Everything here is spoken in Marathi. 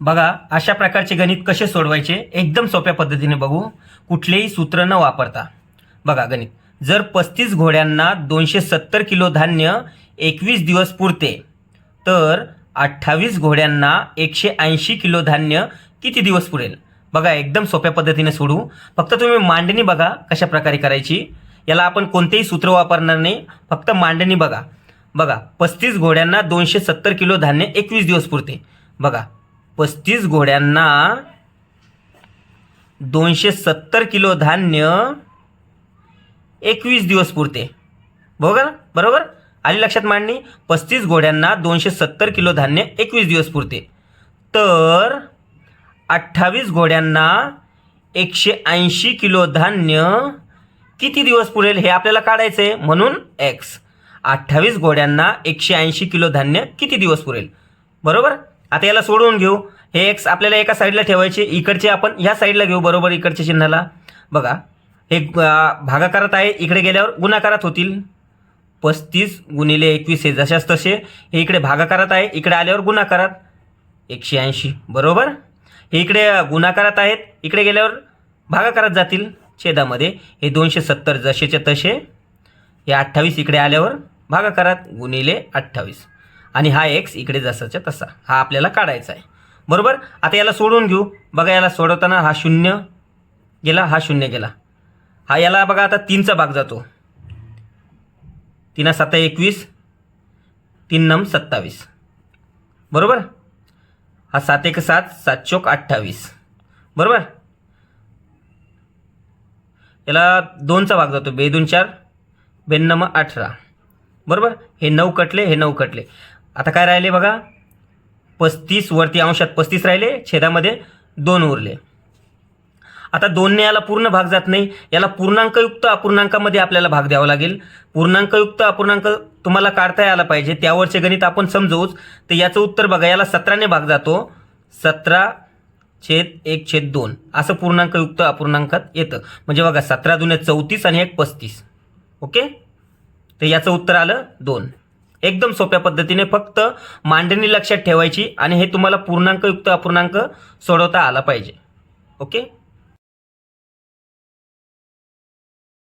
बघा अशा प्रकारचे गणित कसे सोडवायचे? एकदम सोप्या पद्धतीने बघू. कुठलेही सूत्र न वापरता. बघा गणित. जर पस्तीस घोड्यांना दोनशे सत्तर किलो धान्य एकवीस दिवस पुरते तर अठ्ठावीस घोड्यांना एकशे ऐंशी किलो धान्य किती दिवस पुरेल? बघा एकदम सोप्या पद्धतीने सोडू. फक्त तुम्ही मांडणी बघा कशा प्रकारे करायची. याला आपण कोणतेही सूत्र वापरणार नाही. फक्त मांडणी बघा. बघा पस्तीस घोड्यांना दोनशे सत्तर किलो धान्य एकवीस दिवस पुरते. बघा. पस्तीस घोड्यांना दोनशे सत्तर किलो धान्य एकवीस दिवस पुरते. बघा बरोबर? आली लक्षात मांडणी? पस्तीस घोड्यांना दोनशे सत्तर किलो धान्य एकवीस दिवस पुरते. तर अठ्ठावीस घोड्यांना एकशे ऐंशी किलो धान्य किती दिवस पुरेल हे आपल्याला काढायचं आहे म्हणून एक्स अठ्ठावीस घोड्यांना एकशे ऐंशी किलो धान्य किती दिवस पुरेल? बरोबर? आता याला सोडवून घेऊ. हे एक्स आपल्याला एका साईडला ठेवायचे इकडचे आपण ह्या साईडला घेऊ बरोबर इकडच्या चिन्हाला. बघा हे भागाकारात आहे इकडे गेल्यावर गुणाकारात होतील. पस्तीस गुणिले एकवीस हे जशाच तसे. हे इकडे भागाकारात आहे इकडे आल्यावर गुणाकारात. एकशे ऐंशी बरोबर? हे इकडे गुणाकारात आहेत इकडे गेल्यावर भागाकारात जातील छेदामध्ये. हे दोनशे सत्तर जसेच्या तसे. हे अठ्ठावीस इकडे आल्यावर भागाकारात गुणिले अठ्ठावीस. आणि हा एक्स इकडे जसाच्या तसा. हा आपल्याला काढायचा आहे. बरोबर? आता याला सोडून घेऊ. बघा याला सोडवताना हा शून्य गेला हा शून्य गेला. हा याला बघा आता तीनचा भाग जातो. तीन सत्ता एकवीस. तीन नम सत्तावीस. बरोबर? हा सात एक सात सात चोक अठ्ठावीस. बरोबर? याला दोनचा भाग जातो. बेदून चार बेन्नम अठरा. बरोबर? हे नऊ कटले हे नऊ कटले. आता काय राहिले बघा? पस्तीस वरती अंशात पस्तीस राहिले छेदामध्ये दोन उरले. आता दोनने याला पूर्ण भाग जात नाही. याला पूर्णांकयुक्त अपूर्णांकामध्ये आपल्याला भाग द्यावा लागेल. पूर्णांकयुक्त अपूर्णांक तुम्हाला काढता यायला पाहिजे. त्यावरचे गणित आपण समजवूच. तर याचं उत्तर बघा याला सतराने भाग जातो. सतरा छेद एक छेद दोन. असं पूर्णांकयुक्त अपूर्णांकात येतं. म्हणजे बघा सतरा जुने चौतीस आणि एक पस्तीस. ओके? तर याचं उत्तर आलं दोन. एकदम सोप्या पद्धतीने फक्त मांडणी लक्षात ठेवायची आणि हे तुम्हाला पूर्णांकयुक्त अपूर्णांक सोडवता आला पाहिजे. ओके?